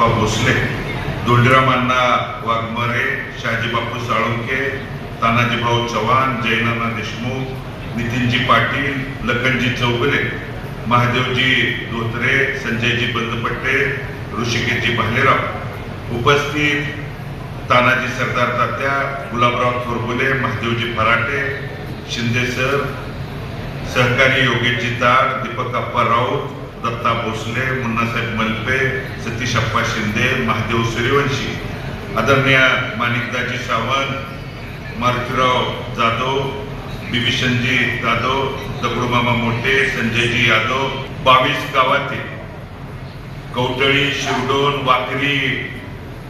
अप्पा भोसले दोंडीराम वाघमरे शहाजीबापू साळुंके तानाजीभाऊ चव्हाण जयनाना देशमुख नितीनजी पाटील लखनजी चौगुले महादेवजी धोत्रे संजयजी बंदपट्टे ऋषिकेशजी भालेराव. उपस्थित तानाजी सरदार तात्या गुलाबराव थोरबुले महादेवजी फराटे शिंदे सर सहकारी योगेशजी ताड दीपक अप्पा राऊत दत्ता भोसले मुन्नासाहेब मलपे सतीश अप्पा शिंदे महादेव सूर्यवंशी. आदरणीय माणिकदाजी सावंत मारुतीराव जाधव बिभीषणजी जाधव दगडूमामा मोठे संजयजी यादव बावीस गावातील कवटळी शिरडोन वाकरी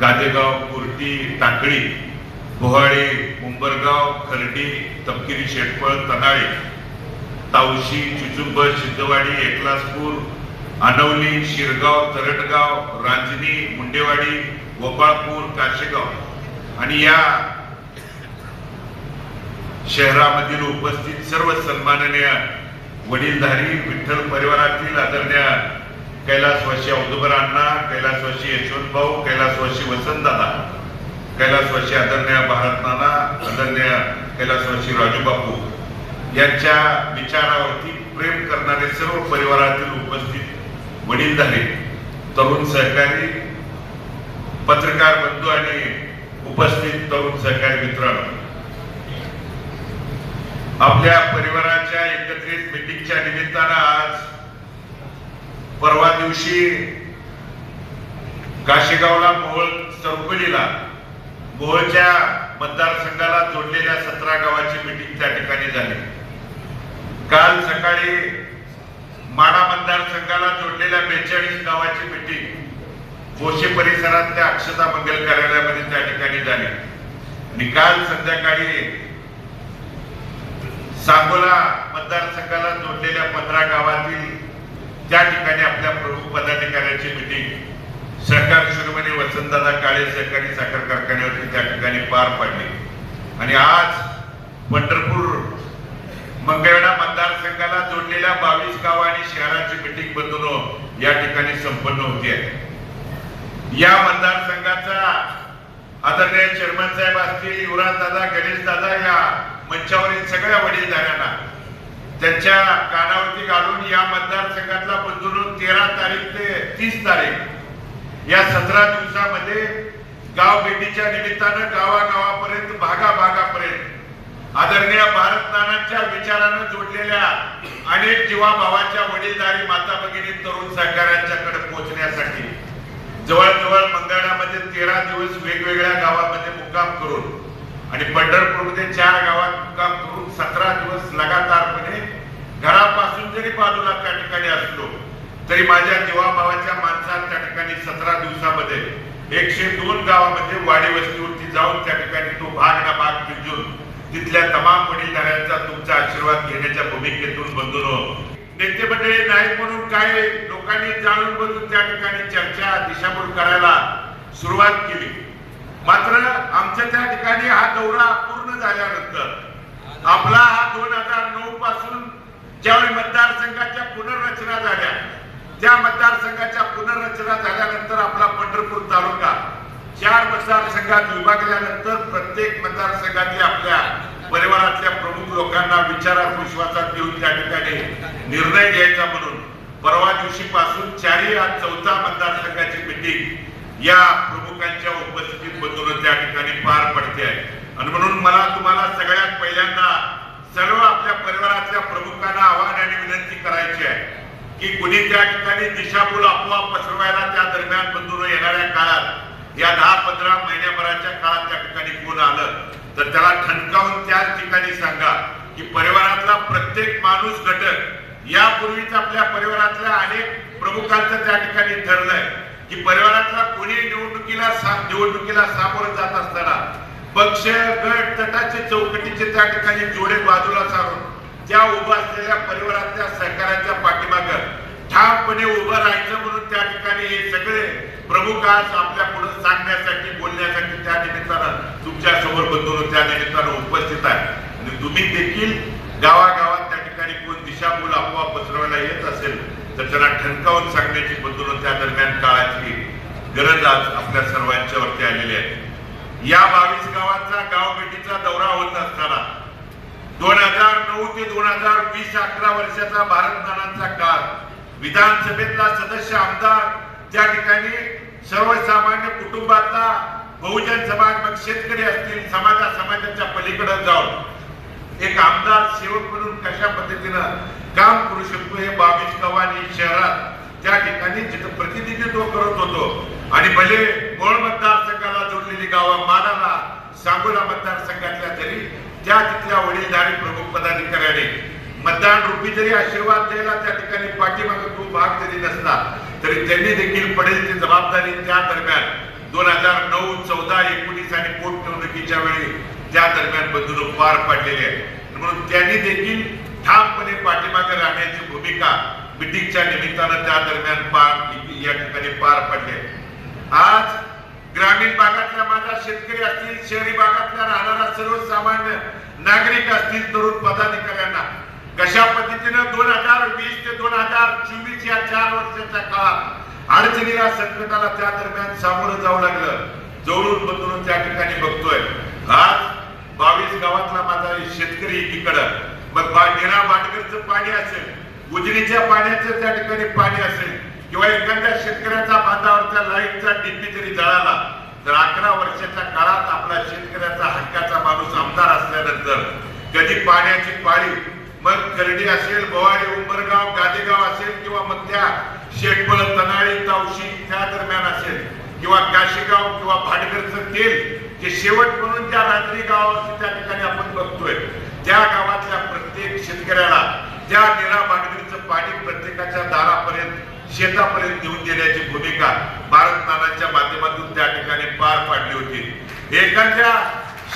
गादेगाव कुर्टी टाकळी बोहाळे उंबरगाव खर्डी तपकिरी शेटफळ तनाळे तावशी चुचुंब सिद्धवाडी एकलासपूर आनवली शिरगाव तरटगाव रांजणी मुंडेवाडी गोपाळपूर काशेगाव आणि या शहरामधील उपस्थित सर्व सन्माननीय वडीलधारी विठ्ठल परिवारातील आदरणीय कैलासवाशी औदुबर अण्णा कैलासवासी यशवंत भाऊ कैलासवाशी वसंतदादा कैलासवाशी आदरणीय भारत नाना आदरणीय कैलासवाशी राजूबापू यांच्या विचारावरती प्रेम करणारे सर्व परिवारातील उपस्थित वडीलधारी तरुण सहकारी पत्रकार बंधू आणि उपस्थित तरुण सहकारी मित्रांनो आपल्या परिवाराच्या एकत्रित मिटिंगच्या निमित्तानं आज परवा दिवशी काशेगावला मोहोळ चौकडीला मोहोळच्या मतदारसंघाला जोडलेल्या सतरा गावाची मिटिंग त्या ठिकाणी झाली. काल सकाळी माडा मतदारसंघाला जोडलेल्या बेचाळीस गावाची मिटिंग भोसे परिसरातल्या अक्षता मंगल कार्यालयामध्ये त्या ठिकाणी झाली. आणि काल संध्याकाळी सांगोला मतदारसंघाला जोडलेल्या पंधरा गावातील त्या ठिकाणी आपल्या प्रमुख पदाधिकाऱ्यांची मिटिंग सहकार शिरोमणी वसंतदादा काळे सहकारी साखर कारखान्यावरती त्या ठिकाणी पार पाडली. आणि आज पंढरपूर मंगळवेढा मतदारसंघाला जोडलेल्या बावीस गाव आणि शहराची मिटिंग बंधून या ठिकाणी संपन्न होती. आहे या मतदारसंघाचा आदरणीय चेअरमन साहेब असतील युवराज दादा गणेश दादा या मंचावरील सगळ्या वडीलधाऱ्यांना त्यांच्या कानावरती घालून या मतदारसंघातला बंधून तेरा तारीख ते तीस तारीख या सतरा दिवसामध्ये गाव भेटीच्या निमित्तानं गावागावापर्यंत भागाभागापर्यंत आदरणीय भारतनानांच्या विचारानं जोडलेल्या अनेक जीवाभावाच्या वडीलधारी माता भगिनी तरुण सहकाऱ्यांच्याकडे पोहोचण्यासाठी जवळजवळ मंगळामध्ये तेरा दिवस वेगवेगळ्या गावामध्ये मुक्काम करून आणि पंढरपूरमध्ये चार गावात मुक्काम करून सतरा दिवस लगातारपणे घरापासून जरी बाजूला त्या ठिकाणी असलो तरी माझ्या जीवाभावाच्या माणसात त्या ठिकाणी सतरा दिवसामध्ये एकशे दोन गावामध्ये वाडी वस्तीवरती जाऊन त्या ठिकाणी तो भाग ना भाग पिंजून तिथल्या तमाम वडीलधाऱ्यांचा तुमचा आशीर्वाद घेण्याच्या भूमिकेतून बंधून हो. नेते मंडळी नाहीत म्हणून काय लोकांनी जाणून बघून त्या ठिकाणी चर्चा दिशाभूल करायला सुरुवात केली. मात्र आमच्या त्या ठिकाणी हा दौरा पूर्ण झाल्यानंतर आपला हा दोन हजार नऊ पासून ज्यावेळी मतदारसंघाच्या पुनर्रचना झाल्या त्या मतदारसंघाच्या पुनर्रचना झाल्यानंतर आपला पंढरपूर तालुका चार मतदारसंघात विभागल्यानंतर प्रत्येक मतदारसंघातल्या आपल्या परिवारातल्या प्रमुख लोकांना विचारात विश्वासात घेऊन त्या ठिकाणी निर्णय घ्यायचा म्हणून परवा दिवशी पासून चारही आज चौथा मतदारसंघाची मिटिंग या प्रमुखांच्या उपस्थितीत बदलून त्या ठिकाणी पार पडते आहे. आणि म्हणून मला तुम्हाला सगळ्यात पहिल्यांदा सर्व आपल्या परिवारातल्या प्रमुखांना आव्हान आणि विनंती करायची आहे की कुणी त्या ठिकाणी दिशाभूल अफवा पसरवायला त्या दरम्यान बंधून येणाऱ्या काळात पंधरा काळात त्या ठिकाणी कोण आलं तर त्याला ठणकावून त्याच ठिकाणी सांगा की परिवारातला प्रत्येक माणूस घटक यापूर्वीच आपल्या परिवारातल्या अनेक प्रमुखांचं त्या ठिकाणी ठरलंय. की परिवारातला कोणी निवडणुकीला निवडणुकीला सामोरं जात असताना पक्ष गट तटाचे चौकटीचे त्या ठिकाणी जोडे बाजूला सारून त्या उभा असलेल्या परिवारातल्या सहकार्याच्या पाठीमाग ठामपणे उभं राहायचं म्हणून त्या ठिकाणी हे सगळे प्रमुख आज आपल्या पुढे सांगण्यासाठी बोलण्यासाठी त्या निमित्तानं तुमच्यासमोर बंधून त्या निमित्तानं उपस्थित आहे. आणि तुम्ही देखील गावागावात त्या ठिकाणी कोण दिशाभूल अफवा पसरवायला येत असेल तर त्यांना ठणकावून सांगण्याची बंधून त्या दरम्यान काळाची गरज आज आपल्या सर्वांच्या वरती आलेली आहे. या बावीस गावांचा गाव भेटीचा दौरा होत असताना दोन हजार नऊ ते दोन हजार वीस अकरा वर्षाचा भारत नानांचा काळ विधानसभेतला सदस्य आमदार त्या ठिकाणी सर्वसामान्य कुटुंबातला बहुजन समाज मग शेतकरी असतील समाजा समाजाच्या पलीकडे जाऊन एक आमदार सेवक म्हणून कशा पद्धतीनं काम करू शकतो हे बावीस गावांनी शहरात त्या ठिकाणी जिथं प्रतिनिधित्व करत होतो. आणि भले मोळ मतदारसंघाला जोडलेली गावं मानाला सांगोला मतदारसंघातल्या तरी त्या तिथल्या वडीलधारी प्रमुख पदाधिकाऱ्याने मतदान रुपी जरी आशीर्वाद द्यायला त्या ठिकाणी पाठीमागे खूप भाग जरी नसला तरी त्यांनी देखील पडेल ती जबाबदारी त्या दरम्यान. दोन हजार नऊ चौदा एकोणीस आणि पोटनिवडणुकीच्या वेळी त्या दरम्यान बंधून पार पाडलेली आहे. म्हणून त्यांनी देखील ठामपणे पाठीमागे राहण्याची भूमिका मिटिंगच्या निमित्तानं त्या दरम्यान पार या ठिकाणी पार पडले आज ग्रामीण भागातल्या माझा शेतकरी असतील शहरी भागातल्या राहणारा सर्वसामान्य नागरिक असतील तरुण पदाधिकाऱ्यांना कशा पद्धतीनं दोन हजार वीस ते दोन हजार चोवीस या चार वर्षाच्या काळात अडचणीला संकटाला त्या दरम्यान सामोरं जावं लागलं. जवळून बदलून त्या ठिकाणी बघतोय. आज बावीस गावातला माझा शेतकरी एकीकडं. मग बा निरा बाटकरचं पाणी असेल उजनीच्या पाण्याचं त्या ठिकाणी पाणी असेल किंवा एखाद्या शेतकऱ्याचा बांधावरच्या लाईटचा डीपी जरी जळाला तर अकरा वर्षाच्या काळात आपला शेतकऱ्याचा हक्काचा माणूस आमदार असल्यानंतर कधी पाण्याची पाळी मग करडी असेल बोवाडी उंबरगाव गादेगाव असेल किंवा मग त्या शेटपळ तनाळी तावशी त्या दरम्यान असेल किंवा काशीगाव किंवा भाटघरचं तेल जे शेवट म्हणून त्या रात्री गावात त्या ठिकाणी आपण बघतोय. त्या गावातल्या प्रत्येक शेतकऱ्याला त्या निरा भाटकरीचं पाणी प्रत्येकाच्या दारापर्यंत शेतापर्यंत घेऊन देण्याची भूमिका भारत नानांच्या माध्यमातून त्या ठिकाणी पार पाडली होती. एखाद्या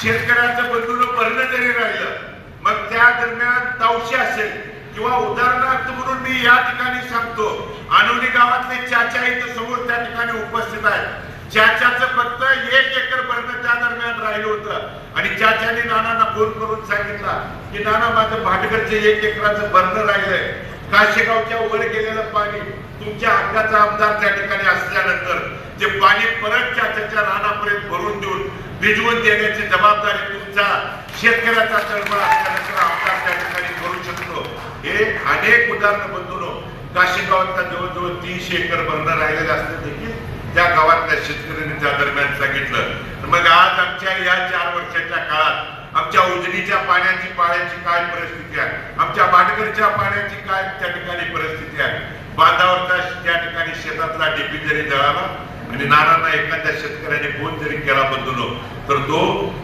शेतकऱ्याचं बंधून भरणं जरी राहिलं मग त्या दरम्यान तावशी असेल किंवा उदाहरणार्थ म्हणून मी या ठिकाणी सांगतो आनोली गावातले चाचा इथं समोर त्या ठिकाणी उपस्थित आहेत. चाच्याचं फक्त एक एकर भरणं त्या दरम्यान राहिलं होतं. आणि चाच्याने नानांना फोन करून सांगितला की नाना माझं भाटकरचं एक एकराचं भरणं राहिलंय. काशेगावच्या वर गेलेलं पाणी तुमच्या हक्काचा आमदार त्या ठिकाणी असल्यानंतर ते पाणी परत चाच्याच्या रानापर्यंत भरून देऊन भिजवून देण्याची जबाबदारी तुमचा शेतकऱ्याचा तळमळ असल्यानंतर आमदार त्या ठिकाणी करू शकतो. हे अनेक उदाहरणं बंधून काशेगावातल्या जवळजवळ तीनशे एकर बंद राहिलेले असते देखील. त्या गावातल्या शेतकऱ्यांनी त्या दरम्यान सांगितलं. मग आज आमच्या या चार वर्षाच्या काळात आमच्या उजनीच्या पाण्याची पाण्याची काय परिस्थिती आहे? आमच्या भाटकरच्या पाण्याची काय त्या ठिकाणी परिस्थिती आहे? बांधावरचा त्या ठिकाणी शेतातला डीपी जरी जळाला आणि नारांना एखाद्या शेतकऱ्याने फोन जरी केला बदललो तर तो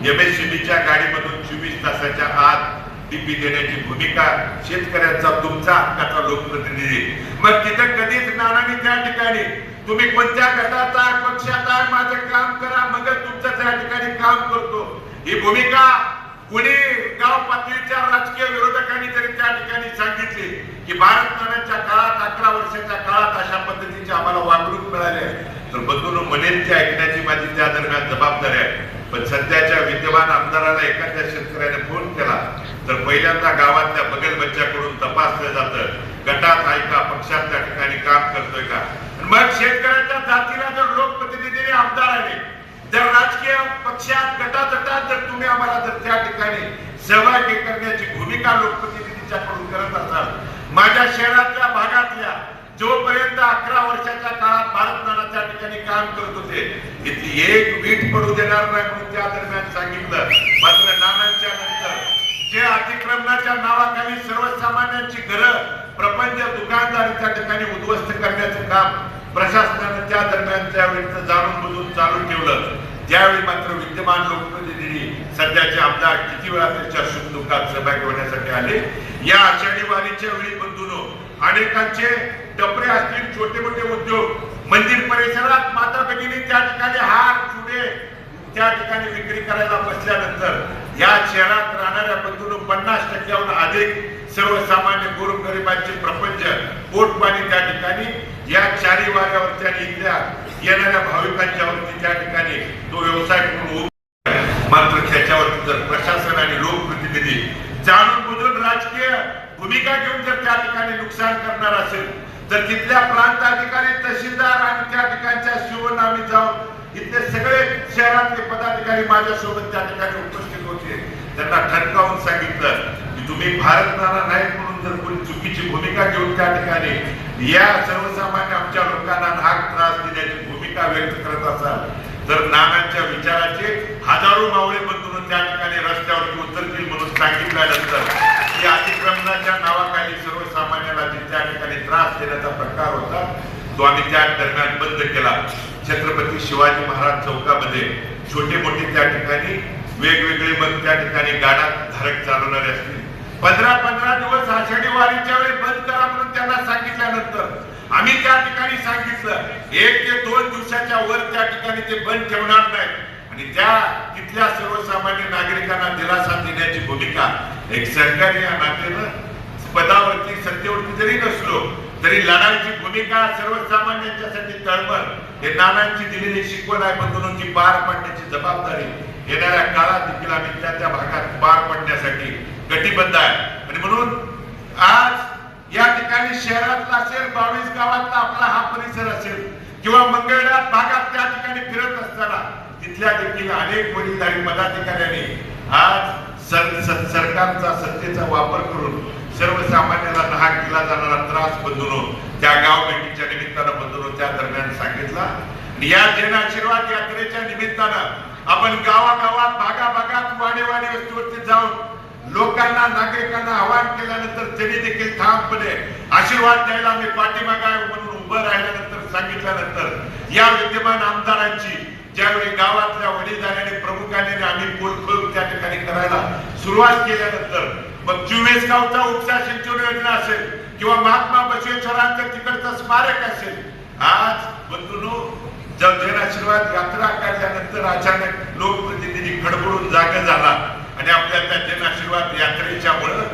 एमएससीबीच्या गाडीमधून चोवीस तासाच्या आत डीपी देण्याची भूमिका शेतकऱ्यांचा तुमचा हक्काचा लोकप्रतिनिधी. मग तिथं कधीच नानांनी त्या ठिकाणी तुम्ही कोणत्या गटाचा पक्षाचा माझं काम करा मग तुमचं त्या ठिकाणी काम करतो. ही भूमिका कुणी गाव पातळीच्या राजकीय विरोधकांनी जरी त्या ठिकाणी सांगितली की भारत नाण्याच्या काळात अकरा वर्षाच्या काळात अशा पद्धतीची आम्हाला वागणूक मिळाली आहे. तर बंधून म्हणेन ते ऐकण्याची माझी त्या दरम्यान जबाबदारी आहे. पण सध्याच्या विद्यमान आमदाराला एखाद्या शेतकऱ्याने फोन केला तर पहिल्यांदा गावातल्या बगल बच्च्याकडून तपासलं जातं गटात आहे का पक्षात त्या ठिकाणी काम करतोय का? मग शेतकऱ्याच्या जातीला जर लोकप्रतिनिधीने आमदार आले जर राजकीय पक्षात गटातटात जर तुम्ही आम्हाला जर त्या ठिकाणी सहभागी करण्याची भूमिका लोकप्रतिनिधीच्याकडून करत असाल माझ्या शहरातल्या भागातल्या जोपर्यंत अकरा वर्षाच्या काळात भारत नाना त्या ठिकाणी काम करत होते इथली एक वीट पडू देणार नाही म्हणून त्या दरम्यान सांगितलं. मात्र नानांच्या नंतर जे अतिक्रमणाच्या नावाखाली सर्वसामान्यांची घरं प्रपंच दुकानदार त्या ठिकाणी उद्ध्वस्त करण्याचं काम प्रशासनानं त्या दरम्यान त्यावेळी जाणून बुजून चालू ठेवलं. त्यावेळी मात्र विद्यमान लोकप्रतिनिधी सध्याचे आमदार किती वेळा त्यांच्या सुख दुःखात सहभागी होण्यासाठी आले? या आषाढी वारीच्या वेळी बंधून अनेकांचे टपरे असतील छोटे मोठे उद्योग मंदिर परिसरात माता भगिनी त्या ठिकाणी हार चुडे त्या ठिकाणी विक्री करायला बसल्यानंतर या शहरात राहणाऱ्या बंधूंनो पन्नास टक्क्याहून अधिक सर्वसामान्य गोरगरिबांचे प्रपंच पोटपाणी त्या ठिकाणी या चारी वाऱ्यावरती आणि इथल्या येणाऱ्या भाविकांच्या वरती त्या ठिकाणी तो व्यवसाय करून उभा मात्र त्याच्यावरती जर प्रशासन आणि लोकप्रतिनिधी जाणून बुजून राजकीय भूमिका घेऊन जर त्या ठिकाणी नुकसान करणार असेल तर तिथल्या प्रांत अधिकारी तहसीलदार आणि त्या ठिकाणच्या शिवण आम्ही जाऊन इथले सगळे शहरातले पदाधिकारी माझ्यासोबत त्या ठिकाणी उपस्थित होते. त्यांना ठणकावून सांगितलं की तुम्ही भारत नाना नाही म्हणून जर कोणी चुकीची भूमिका घेऊन त्या ठिकाणी या सर्वसामान्य आमच्या लोकांना नाग त्रास देण्याची भूमिका व्यक्त करत असाल तर नानांच्या विचाराचे हजारो मावळे बंधून त्या ठिकाणी रस्त्यावरती उतरतील म्हणून सांगितल्यानंतर या अतिक्रमणाच्या नावाखाली सर्वसामान्याला जे त्या ठिकाणी त्रास देण्याचा प्रकार होता तो आम्ही त्या दरम्यान बंद केला. छत्रपती शिवाजी महाराज चौकामध्ये छोटे मोठे त्या ठिकाणी वेगवेगळे मग त्या ठिकाणी गाडा धारक चालवणारे असतील. पंधरा पंधरा दिवस आषाढी वारीच्या वेळी बंद करा म्हणून त्यांना सांगितल्यानंतर आम्ही त्या ठिकाणी सांगितलं एक ते दोन दिवसाच्या वर त्या ठिकाणी ते बंद ठेवणार नाही आणि त्या तिथल्या सर्वसामान्य नागरिकांना दिलासा देण्याची भूमिका एक सरकारी या नात्यानं पदावरती सत्तेवरती जरी नसलो तरी लढाईची भूमिका सर्वसामान्यांच्यासाठी तळमळ हे नानांची दिलेली शिकवण आहे बंधूंची पार पाडण्याची जबाबदारी येणाऱ्या काळात देखील आम्ही त्या त्या भागात पार पाडण्यासाठी कटिबद्ध आहे. आणि म्हणून आज या ठिकाणी शहरातला असेल बावीस गावातला आपला हा परिसर असेल किंवा मंगळवेढ्यात भागात त्या ठिकाणी फिरत असताना तिथल्या देखील अनेक वडीलधारी पदाधिकाऱ्यांनी आज सर- सर- सरकारचा सत्तेचा वापर करून सर्वसामान्याला नाहक दिला जाणारा त्रास बंधून त्या गाव भेटीच्या निमित्तानं बंधून त्या दरम्यान सांगितला. या जन आशीर्वाद यात्रेच्या निमित्तानं आपण गावागावात भागाभागात वाडे वस्तीवरती जाऊन लोकांना नागरिकांना आवाहन केल्यानंतर त्यांनी देखील ठामपणे आशीर्वाद द्यायला मी पाठीमागा म्हणून उभं राहिल्यानंतर सांगितल्यानंतर या विद्यमान आमदारांची ज्यावेळी गावातल्या वडीलधाऱ्याने प्रमुखाने आम्ही पोलखोल त्या ठिकाणी करायला सुरुवात केल्यानंतर मग चोवीस गावचा उपसा सिंचन योजना असेल किंवा महात्मा बसवेश्वरांचं तिकडचं स्मारक असेल आज बंधूनो जब जन आशीर्वाद यात्रा काढल्यानंतर अचानक लोकप्रतिनिधी खडबडून जागा झाला आणि आपल्या त्या जन आशीर्वाद यात्रेच्या मुळे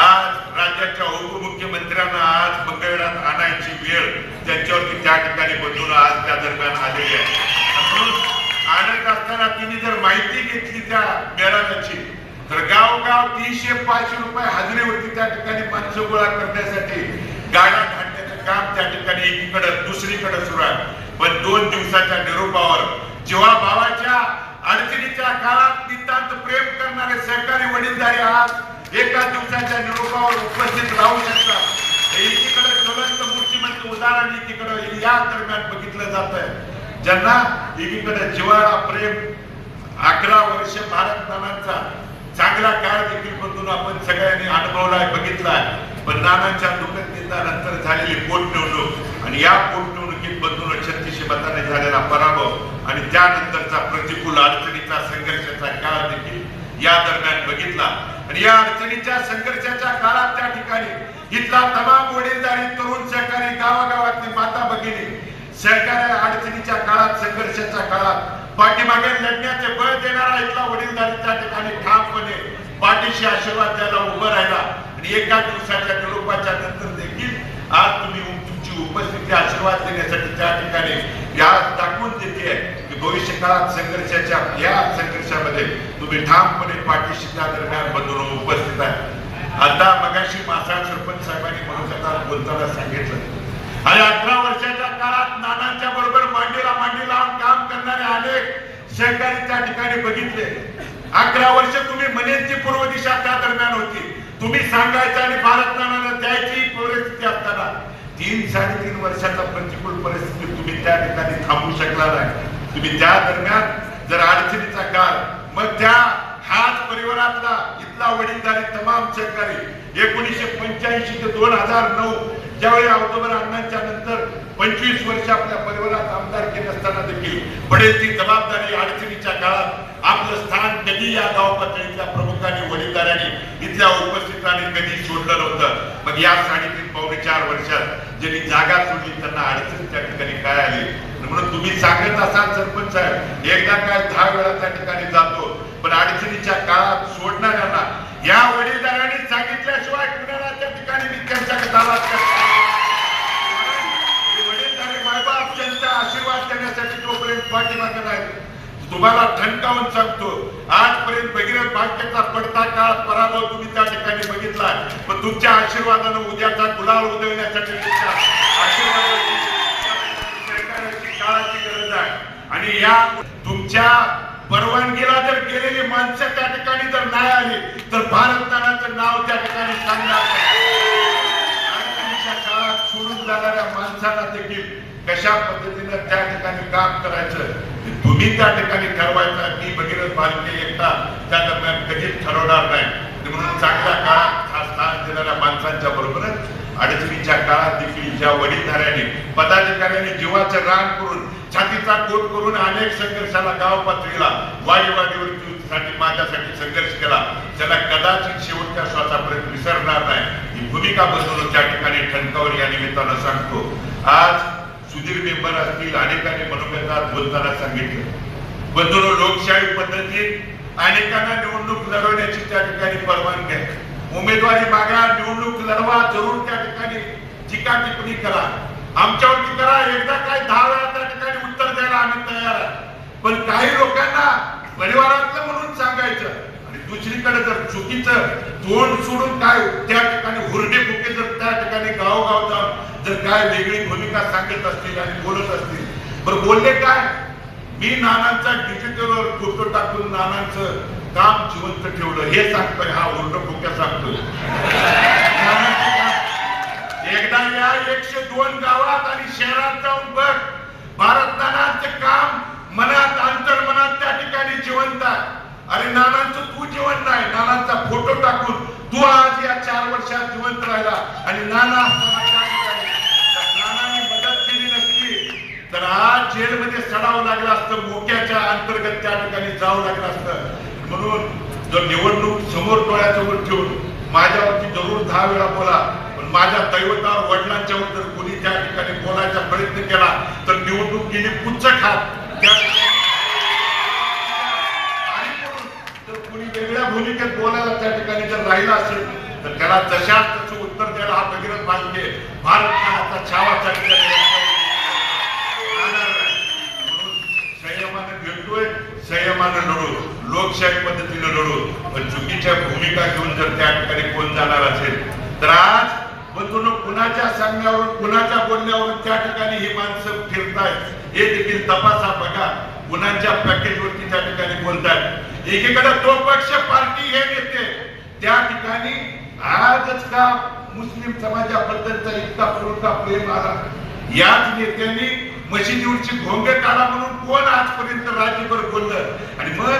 आज राज्याच्या उपमुख्यमंत्र्यांना आज मंगळवेढ्यात आणायची वेळ त्यांच्यावरती त्या ठिकाणी बंधून आज त्या दरम्यान आलेली आहे. म्हणून आणत असताना तिने जर माहिती घेतली त्या मेळाव्याची तर गावगाव तीनशे पाचशे रुपये हजेरीवरती त्या ठिकाणी माणसं गोळा करण्यासाठी गाड्या काढण्याचं काम त्या ठिकाणी एकीकडे दुसरीकडे सुरू आहे. पण दोन दिवसाच्या निरोपावर जेव्हा भावाच्या अडचणीच्या काळात नितांत प्रेम करणारे सहकारी वडीलधारी आज एका दिवसाच्या निरोपावर उपस्थित राहू शकतात. एकीकडे ज्वलंत मूर्तीमध्ये उदाहरण एकीकडे या दरम्यान बघितलं जात आहे. ज्यांना एकीकडे जिवाळा प्रेम अकरा वर्ष भारत नानांचा चांगला काळ देखील बघून आपण सगळ्यांनी अनुभवलाय बघितलाय. पण नानांच्या दुःखनिंदानंतर झालेली पोटनिवडणूक आणि या पोटनिवडणुकीत बंधून छत्तीसशे मताने झालेला पराभव आणि त्यानंतरचा प्रतिकूल अडचणीचा संघर्षाचा काळ देखील या दरम्यान बघितला. आणि या अडचणीच्या संघर्षाच्या काळात त्या ठिकाणी इथला तमाम वडीलधारी तरुण सहकारी गावागावातली माता भगिनी सरकार अडचणीच्या काळात संघर्षाच्या काळात पाठीमागे लढण्याचे बळ देणारा इथला वडीलधारी त्या ठिकाणी ठामपणे पाठीशी आशीर्वाद द्यायला उभं राहिला. आणि एका दिवसाच्या निरोपाच्या नंतर देखील आज तुम्ही तुमची उपस्थिती आशीर्वाद देण्यासाठी त्या ठिकाणी या दाखवून देते की भविष्य काळात संघर्षाच्या या संघर्षामध्ये तुम्ही ठामपणे पाठीशी त्या दरम्यान बंधून उपस्थित आहे. आता मगाशी मासाळ सरपंच साहेबांनी म्हणून बोलताना सांगितलं. आणि अठरा मांडी लावून काम करणारे अनेक सहकारी त्या ठिकाणी बघितले. अकरा वर्ष तुम्ही मनेची पूर्व दिशा त्या दरम्यान होती. तुम्ही सांगायचं आणि भारत द्यायची परिस्थिती असताना तीन साडेतीन वर्षाचा प्रतिकूल परिस्थिती तुम्ही त्या ठिकाणी थांबू शकला नाही. तुम्ही त्या दरम्यान जर अडचणीचा काळ मग त्या हाच परिवारातला इथला वडीलधारी तमाम सहकारी एकोणीसशे पंच्याऐंशी ते दोन हजार नऊ त्यावेळी ऑक्टोबर अण्णांच्या नंतर पंचवीस वर्ष आपल्या परिवारात आमदार केले असताना देखील पडेल ती जबाबदारी अडचणीच्या काळात आपलं स्थान कधी या गाव पातळीतल्या प्रमुखांनी वडीलधाऱ्यांनी इथल्या उपस्थितांनी कधी सोडलं नव्हतं. मग या साडेतीन पावणे चार वर्षात ज्यांनी जागा सोडली त्यांना अडचण त्या ठिकाणी काय आली? म्हणून तुम्ही सांगत असाल सरपंच साहेब एकदा काय दहा वेळा त्या ठिकाणी जातो पण अडचणीच्या काळात सोडणाऱ्यांना या पाठीमागत आहेत तुम्हाला ठणकावून सांगतो आजपर्यंत भगीरथ भाग्याचा पडता काळ पराभव तुम्ही त्या ठिकाणी बघितला. पण तुमच्या आशीर्वादानं उद्याचा गुलाल उधळण्यासाठी आशीर्वादाची काळाची गरज आहे. आणि या तुमच्या परवानगीला जर गेलेली माणसं त्या ठिकाणी जर नाही आली तर भारतदानाचं नाव त्या ठिकाणी सांगणार सोडून जाणाऱ्या माणसाला देखील कशा पद्धतीनं त्या ठिकाणी काम करायचं तुम्ही त्या ठिकाणी ठरवायचं मी भगीरथ बालके एकटा त्या दरम्यान कधीच ठरवणार नाही. म्हणून चांगल्या काळात हा स्थान देणाऱ्या माणसांच्या बरोबरच अडचणीच्या काळात देखील ज्या वडीलधाऱ्यांनी पदाधिकाऱ्यांनी जीवाचे रान करून छातीचा कोट करून अनेक संघर्षाला गाव पातळीला वाडीवाडीवरती माझ्यासाठी संघर्ष केला त्याला कदाचित शेवटच्या श्वासापर्यंत विसरणार नाही. ही भूमिका बसवून त्या ठिकाणी ठणकावर या निमित्तानं सांगतो. आज सुधीर मेंबर असतील अनेकांनी मनोगतात बोलताना सांगितलं. बंधून लोकशाही पद्धतीत अनेकांना निवडणूक लढवण्याची त्या ठिकाणी परवानगी आहे. उमेदवारी मागा निवडणूक लढवा जरूर त्या ठिकाणी टीका टिप्पणी करा. आमच्यावरती करा एकदा काय दहा वेळा त्या ठिकाणी उत्तर द्यायला आम्ही तयार आहे पण काही लोकांना परिवारातलं म्हणून सांगायचं आणि दुसरीकडे जर चुकीचं तोंड सोडून काय त्या ठिकाणी हुरडे बुके जर त्या ठिकाणी गावोगाव जाऊन जर काय वेगळी भूमिका सांगत असतील आणि बोलत असतील बरं बोलले काय? मी नानांचा डिजिटलवर फोटो टाकून नानांचं काम जिवंत ठेवलं. हे सांगतोय हा ओरड फुक्या सांगतोय. एकदा या एकशे दोन गावात आणि शहरात जाऊन बघ भारत नानांचं काम मनात अंतर्मनात त्या ठिकाणी जिवंत आहे. आणि नानांचं तू जिवंत नाही नानांचा फोटो टाकून तू आज या चार वर्षात जिवंत राहिला आणि नाना मदत केली तर आज जेलमध्ये सडावं लागलं असतं मोक्याच्या अंतर्गत त्या ठिकाणी जावं लागलं असतं. म्हणून जर निवडणूक समोर डोळ्यासमोर ठेवून माझ्यावरती जरूर दहा वेळा बोला पण माझ्या दैवतावर वडिलांच्यावर जर कोणी त्या ठिकाणी बोलायचा प्रयत्न केला तर निवडणूक गेली पुच्छ खात त्या आणि म्हणून जर कोणी भूमिकेत बोलायला त्या ठिकाणी जर राहिला असेल तर त्याला जशा त्याचं उत्तर द्यायला हा भगीरथ बालके भारत काळाचा छावा त्या ठिकाणी संयमानं लढू लोकशाही पद्धतीनं लढू पण चुकीच्या भूमिका घेऊन जर त्या ठिकाणी कोण जाणार असेल तर आज बंधून कुणाच्या सांगण्यावरून कुणाच्या बोलण्यावरून त्या ठिकाणी ही माणसं फिरतायत हे देखील तपासा बघा कुणाच्या पॅकेजवरती त्या ठिकाणी बोलतायत. एकीकडे तो पक्ष पार्टी हे नेते त्या ठिकाणी आजच का मुस्लिम समाजाबद्दलचा इतका पुरता प्रेम आला? याच नेत्यांनी मशिदीवरची भोंग काढा म्हणून कोण आजपर्यंत राज्यभर बोललं? आणि मग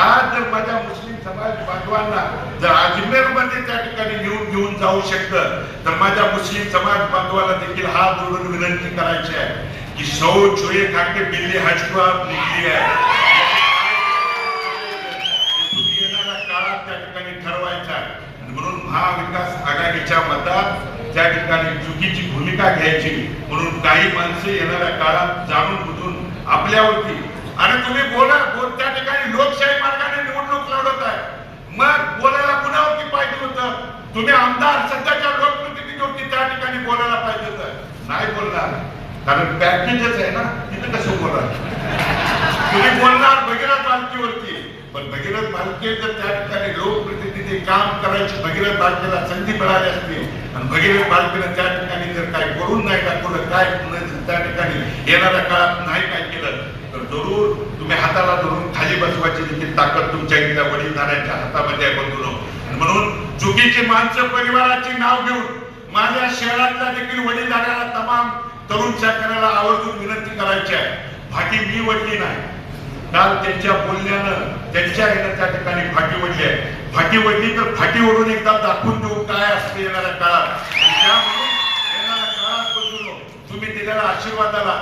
आज जर माझ्या मुस्लिम समाज बांधवांना जर अजमेरमध्ये त्या ठिकाणी घेऊन घेऊन जाऊ शकतं तर माझ्या मुस्लिम समाज बांधवाला देखील हात जोडून विनंती करायची आहे की सौ छोये खाके बिल्ली हज निघली आहे तुम्ही येणाऱ्या काळात त्या ठिकाणी ठरवायचा आहे. आणि म्हणून महाविकास आघाडीच्या मतात त्या ठिकाणी चुकीची भूमिका घ्यायची म्हणून काही माणसं येणाऱ्या काळात जाणून बुजून आपल्यावरती आणि तुम्ही बोला बोल त्या ठिकाणी लोकशाही मार्गाने निवडणूक लढवत आहे. मग बोलायला कुणावरती पाहिजे होतं? तुम्ही आमदार सध्याच्या लोकप्रतिनिधीवरती त्या ठिकाणी बोलायला पाहिजे होतं. नाही बोलणार. कारण पॅकेजच आहे ना तिथे कसं बोलणार? तुम्ही बोलणार बघिरा बालकीवरती पण भगीरथ बालके जर त्या ठिकाणी लोकप्रतिनिधी काम करायची भगीरथ बालकेला संधी मिळाली असती आणि भगीरथ भालकेनं त्या ठिकाणी जर काय करून नाही दाखवलं काय त्या ठिकाणी येणाऱ्या काळात नाही काय केलं तर जरूर तुम्ही हाताला धरून खाली बसवायची देखील ताकद तुमच्या इथल्या वडीलधाऱ्यांच्या हातामध्ये आहे बंधूनो. आणि म्हणून चुकीची माणसं परिवाराची नाव घेऊन माझ्या शहरातल्या देखील वडीलधाऱ्याला तमाम तरुण शेतकऱ्याला आवर्जून विनंती करायची आहे. भाटी मी वडली नाही. काल त्यांच्या बोलण्यानं त्यांच्या येणं त्या ठिकाणी फाटी ओढली आहे. फाटी ओढली तर फाटी ओढून एकदा दाखवून देऊ काय असते येणाऱ्या काळात. आणि त्यामुळे येणाऱ्या काळात तुम्ही दिलेल्या आशीर्वादाला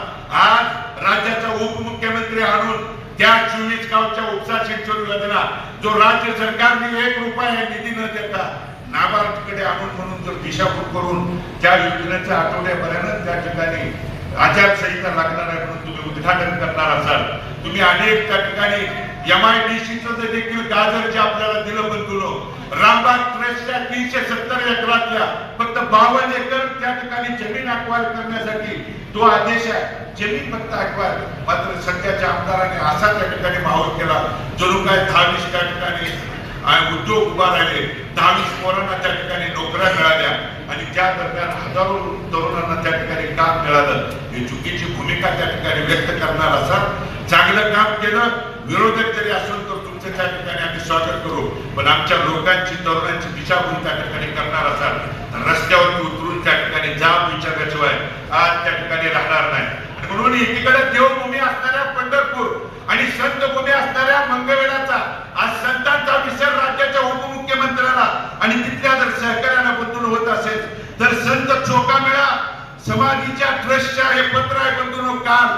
आज राज्याचा उपमुख्यमंत्री आणून त्या चोवीस गावच्या उपसा सिंचन योजना जो राज्य सरकारने एक रुपया निधी न देता नाबार्डकडे आणून म्हणून जर दिशाभूल करून त्या योजनेच्या आठवड्यापर्यंत त्या ठिकाणी आचारसंहिता लागणार आहे म्हणून तुम्ही उद्घाटन करणार असाल. तुम्ही अनेक त्या ठिकाणी एम आय डी सीचं देखील गाजर जे आपल्याला दिलं बंधून रामबाग ट्रस्टच्या तीनशे सत्तर एकरातल्या फक्त बावन्न एकर त्या ठिकाणी जमीन अक्वायर करण्यासाठी तो आदेश आहे. जमीन फक्त अक्वायर मात्र सध्याच्या आमदाराने असा त्या ठिकाणी माहोल केला जणू काय दहावीस त्या ठिकाणी उद्योग उभा राहिले. दहावीस पोरांना त्या ठिकाणी नोकऱ्या मिळाल्या. आणि त्या दरम्यान हजारो तरुणांना त्या ठिकाणी काम मिळालं ही चुकीची भूमिका त्या ठिकाणी व्यक्त करणार असाल चांगलं काम केलं विरोधक जरी असेल तर तुमचं त्या ठिकाणी आम्ही स्वागत करू. पण आमच्या लोकांची तरुणांची दिशाभूल त्या ठिकाणी करणार असाल तर रस्त्यावरती उतरून त्या ठिकाणी जाब विचारल्याशिवाय आज त्या ठिकाणी राहणार नाही. आणि म्हणून एकीकडे देवभूमी असणाऱ्या पंढरपूर आणि संत कुठे असणाऱ्या मंगळवेळाचा आज संतांचा विसर राज्याच्या उपमुख्यमंत्र्याला आणि तिथल्या जर सहकार्याला बंधून होत असेल तर संत चोकामेळा समाधीच्या ट्रस्टच्या हे पत्र आहे बंधून काल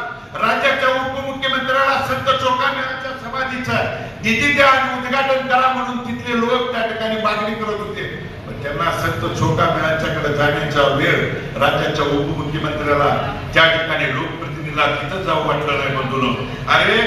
राज्याच्या उपमुख्यमंत्र्याला संत चोकामेळाच्या समाधीचा निधी द्या आणि उद्घाटन करा म्हणून तिथले लोक त्या ठिकाणी मागणी करत होते. पण त्यांना संत छोका मेळांच्याकडे जाण्याचा वेळ राज्याच्या उपमुख्यमंत्र्याला त्या ठिकाणी लोकप्रतिनिधीला तिथं जाऊ वाटलं नाही बंधून. अरे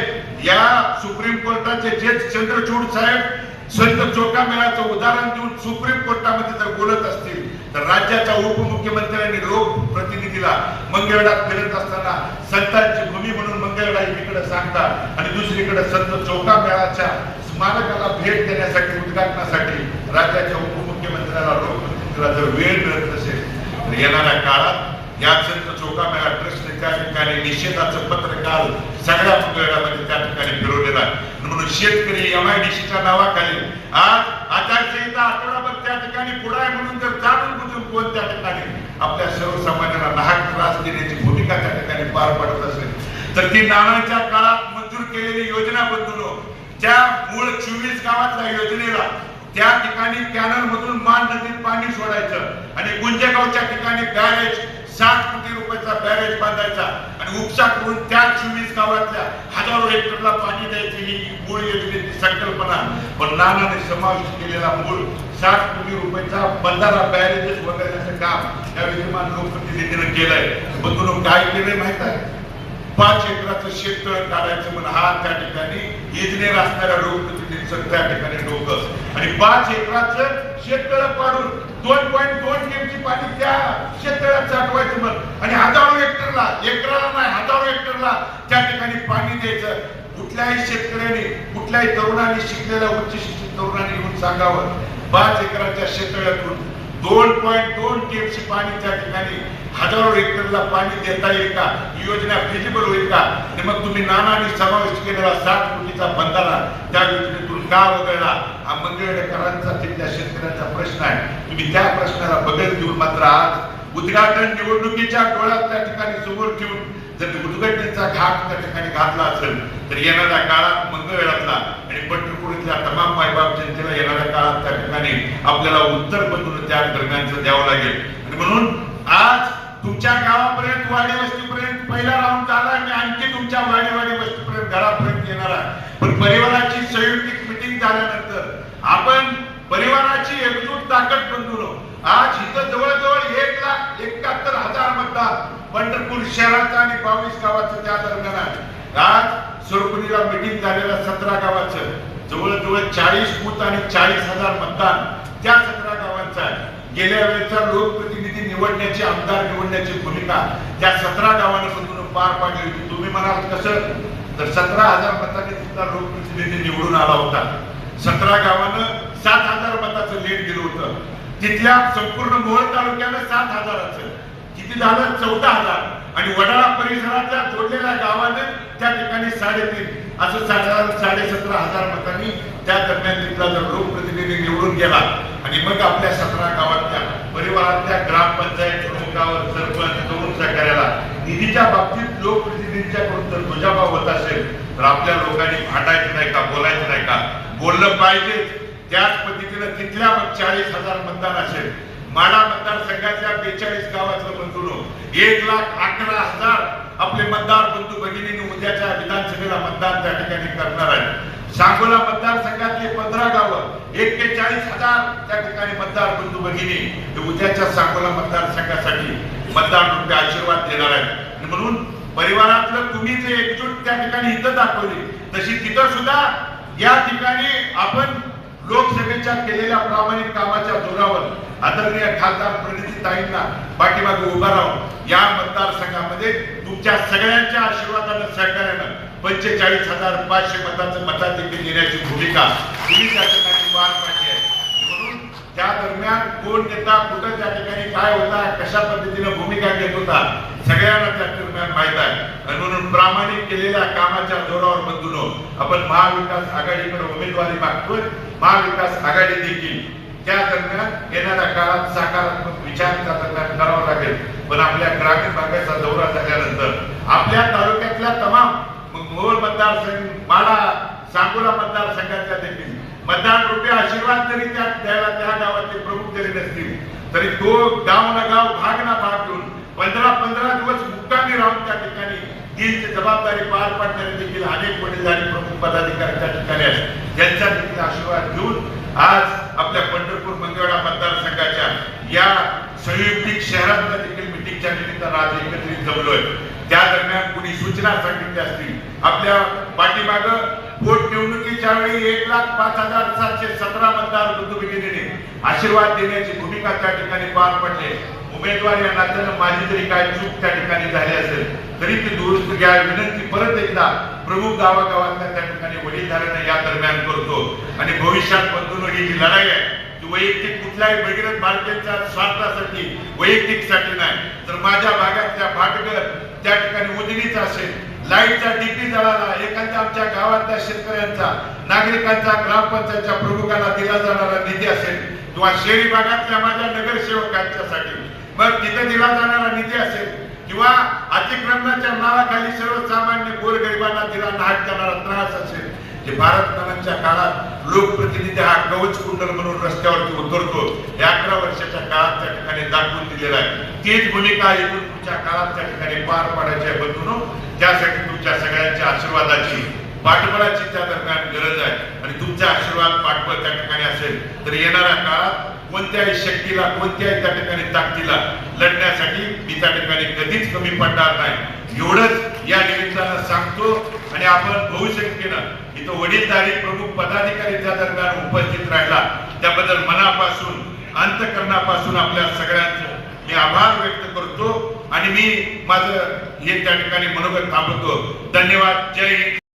या सुप्रीम कोर्टाचे जे चंद्रचूड साहेब संत चोका मेळाचं उदाहरण देऊन सुप्रीम कोर्टामध्ये जर बोलत असतील तर राज्याच्या उपमुख्यमंत्र्यांनी लोकप्रतिनिधीला मंगळवेढात फिरत असताना संतांची भूमी म्हणून मंगळवेढा एकीकडे सांगतात आणि दुसरीकडे संत चौका मेळाच्या स्मारकाला भेट देण्यासाठी उद्घाटनासाठी राज्याच्या उपमुख्यमंत्र्याला लोकप्रतिनिधीला जर वेळ मिळत नसेल तर येणाऱ्या काळात या संत चौका मेळा ट्रस्टने त्या ठिकाणी निषेधाचं पत्र काल सगळ्या मंगळवेढामध्ये त्या ठिकाणी फिरवलेलं आहे. म्हणून शेतकरी एम एमआयडीसीच्या नावाखाली आज आचारसंहिता आठवडाभर त्या ठिकाणी पुढे आहे म्हणून जर जाणून बुजून कोण त्या ठिकाणी आपल्या सर्वसामान्यांना नाहक त्रास देण्याची भूमिका त्या ठिकाणी पार पडत असेल तर ती नानांच्या काळात मंजूर केलेली योजना बदलून त्या मूळ चोवीस गावातल्या योजनेला त्या ठिकाणी कॅनल मधून मान नदीत पाणी सोडायचं आणि गुंजेगावच्या ठिकाणी बॅरेज साठ कोटी रुपयाचा बॅरेज बांधायचा आणि उपसा करून त्या चोवीस गावातल्या हजारो हेक्टरला पाणी द्यायची ही मूळ योजनेची संकल्पना. पण नानाने समाविष्ट केलेला मूळ साठ कोटी रुपयाचा बंधारा बॅरेजेस वगैरेचं काम त्या विद्यमान लोकप्रतिनिधीनं केलंय. बघून काय केलंय माहीत आहे? पाच एकराचं शेततळ काढायचं म्हणून हा त्या ठिकाणी इंजिनियर असणाऱ्या लोकप्रतिनिधीचं त्या ठिकाणी डोकं. आणि पाच एकराचं शेततळ पाडून दोन पॉईंट दोन ची पाणी त्या शेततळ्यात साठवायचं म्हण आणि हजारो हेक्टरला एकराला नाही हजारो हेक्टरला त्या ठिकाणी पाणी द्यायचं. कुठल्याही शेतकऱ्याने कुठल्याही तरुणाने शिकलेल्या उच्च शिक्षित तरुणाने येऊन सांगावं पाच एकराच्या शेततळ्यातून दोन पॉईंट दोन टीएमसी पाणी त्या ठिकाणी हजारो हेक्टरला पाणी देता येईल का? ही योजना फिजिबल होईल का? आणि मग तुम्ही नानाने समावेश केलेला साठ कोटीचा बंधारा त्या योजनेतून का वगळला? हा मंगळवेडेकरांचा तिथल्या शेतकऱ्यांचा प्रश्न आहे. तुम्ही त्या प्रश्नाला बदल देऊन मात्र आज उद्घाटन निवडणुकीच्या डोळ्यात त्या ठिकाणी समोर ठेवून जर उद्घाटनेचा घाट त्या ठिकाणी घातला असेल तर येणाऱ्या काळात मंगळवेळातला आणि पंढरपूरच्या तमाम मायबाप जनतेला येणाऱ्या काळात त्या ठिकाणी आपल्याला उत्तर बदलून त्या दरम्यानचं द्यावं लागेल. आणि म्हणून आज तुमच्या गावापर्यंत वाडी वस्तीपर्यंत पहिला राऊंड झाला आणि आणखी तुमच्या वाडी वाडी वस्तीपर्यंत घरापर्यंत येणार आहे. पण परिवाराची संयुक्तिक मिटिंग झाल्यानंतर आपण परिवाराची एकजूट ताकद बनवलो आज इथं जवळजवळ एक लाख एकाहत्तर हजार मतदार पंढरपूर शहराचा आणि बावीस गावाचं त्या दरम्यान आहे. आज सुरकुनीला मिटिंग झालेल्या सतरा गावाचं. जवळजवळ चाळीस बूथ आणि चाळीस हजार मतदान त्या सतरा गावांचं आहे. गेल्या वेळेचा लोकप्रतिनिधी निवडण्याची आमदार निवडण्याची भूमिका त्या सतरा गावांना समजून पार पाडली होती. तुम्ही म्हणाल कसं? तर सतरा हजार मताने सुद्धा लोकप्रतिनिधी निवडून आला होता. सतरा गावानं सात हजार मताचं लेट दिलं होतं. तिथल्या संपूर्ण मोहोळ तालुक्याला सात हजाराचं किती झालं? चौदा हजार. आणि वडाळा परिसरातल्या जोडलेल्या गावानं त्या ठिकाणी साडेतीन असं साडे साडे सतरा हजार मतांनी त्या दरम्यान तिथला जर लोकप्रतिनिधी निवडून गेला. आणि मग आपल्या सतरा गावातल्या परिवारातल्या ग्रामपंचायत प्रमुखावर सरपंच तरुण सहकार्याला निधीच्या बाबतीत लोकप्रतिनिधींच्याकडून जर दुजाभाव होत असेल. तर आपल्या लोकांनी भांडायचं नाही का? बोलायचं नाही का? बोललं पाहिजे. त्याच पद्धतीनं तिथल्या चाळीस हजार मतदार असेल. माडा मतदारसंघाच्या बेचाळीस गावातलं बंधून एक लाख अकरा हजार आपले मतदार बंधू भगिनींनी उद्याच्या विधानसभेला मतदान त्या ठिकाणी करणार आहे सांगोला मतदारसंघातले पंधरा गावं एक्केचाळीस हजार त्या ठिकाणी मतदार बंधू भगिनी उद्याच्या सांगोला मतदारसंघासाठी मतदान रूपे आशीर्वाद देणार आहेत. म्हणून परिवारातलं तुम्ही जे एकजूट त्या ठिकाणी इथं दाखवली तशी तिथं सुद्धा या ठिकाणी आपण लोकसभेच्या केलेल्या प्रामाणिक कामाच्या जोरावर आदरणीय खासदार प्रणिती ताईंना पाठीमागे उभा राहून या मतदारसंघामध्ये तुमच्या सगळ्यांच्या आशीर्वादानं सहकार्यानं पंचेचाळीस हजार पाचशे मताचं मताधिक्य येण्याची भूमिका तुम्ही त्या ठिकाणी पार पाडली आहे. म्हणून त्या दरम्यान कोण नेता कुठं त्या ठिकाणी काय होता कशा पद्धतीने भूमिका घेत होता सगळ्यांना त्या दरम्यान माहीत आहे. आणि म्हणून प्रामाणिक केलेल्या कामाच्या जोरावर बंधून आपण महाविकास आघाडीकडे उमेदवारी मागतोय. महाविकास आघाडी देखील त्या दरम्यान येणाऱ्या काळात सकारात्मक विचार दरम्यान करावा लागेल. पण आपल्या ग्रामीण भागाचा दौरा झाल्यानंतर आपल्या तालुक्यातल्या तमाम मग मोहोळ मतदारसंघ माडा सांगोला मतदारसंघातल्या देखील मतदान रुपये आशीर्वाद जरी त्या द्यायला त्या गावातले प्रमुख जरी नसतील तरी तो गाव ना गाव भाग ना भाग घेऊन पंधरा पंधरा दिवस मुक्कामी राहून त्या ठिकाणी तीच जबाबदारी पार पाडणारे देखील अनेक वडीलधारी प्रमुख पदाधिकारी त्या ठिकाणी आहेत. ज्यांचा देखील आशीर्वाद घेऊन आज आपल्या पंढरपूर मंगळवेढा मतदारसंघाच्या या संयुक्तिक शहरातल्या देखील मिटिंगच्या निमित्तानं आज एकत्रित जमलोय. त्या दरम्यान कुणी सूचना सांगितल्या असतील आपल्या पाठीमाग पोटनिवडणुकीच्या वेळी एक लाख पाच हजार सातशे सतरा मतदार बंधू भगिनीने आशीर्वाद देण्याची भूमिका त्या ठिकाणी पार पडले. उमेदवार या तर माझी तरी काय चूक त्या ठिकाणी झाली असेल तरी ती दुरुस्त घ्या विनंती परत एकदा प्रमुख गावागावातल्या त्या ठिकाणी वडीलधाऱ्यांना या दरम्यान करतो. आणि भविष्यात बंधून ही जी लढाई आहे ती वैयक्तिक कुठल्याही भगीरथ भारतीयांच्या स्वार्थासाठी वैयक्तिकसाठी नाही. तर माझ्या भागातल्या भाटगर त्या ठिकाणी उजनीचा असेल लाईटचा डीपी जळाला एखाद्या आमच्या गावातल्या शेतकऱ्यांचा नागरिकांचा ग्रामपंचायतच्या प्रमुखाला दिला जाणारा निधी असेल किंवा शहरी भागातल्या माझ्या नगरसेवकांच्यासाठी मग तिथं दिला जाणारा निधी असेल किंवा अतिक्रमणाच्या नावाखाली सर्वसामान्य गोरगरिबांना दिला नाट करणारा त्रास असेल जे भारत नानांच्या काळात लोकप्रतिनिधी हा कवच कुंडल म्हणून रस्त्यावरती उतरतो. या अकरा वर्षाच्या काळात त्या ठिकाणी दाखवून दिलेला आहे. तीच भूमिका इथून पुढच्या काळात त्या ठिकाणी पार पाडायची आहे बंधूनो. त्यासाठी तुमच्या सगळ्यांच्या आशीर्वादाची पाठबळाची त्या दरम्यान गरज आहे. आणि तुमचा आशीर्वाद पाठबळ त्या ठिकाणी असेल तर येणाऱ्या काळात कोणत्याही शक्तीला कोणत्याही त्या ठिकाणी ताकदीला लढण्यासाठी मी त्या ठिकाणी कधीच कमी पडणार नाही. एवढंच या निमित्तानं सांगतो आणि आपण बहुसंख्येनं इथं वडीलधारी प्रमुख पदाधिकारी त्या दरम्यान उपस्थित राहिला. त्याबद्दल मनापासून अंतकरणापासून आपल्या सगळ्यांचं मी आभार व्यक्त करतो आणि मी माझं हे त्या ठिकाणी मनोगत थांबवतो. धन्यवाद. जय हिंद.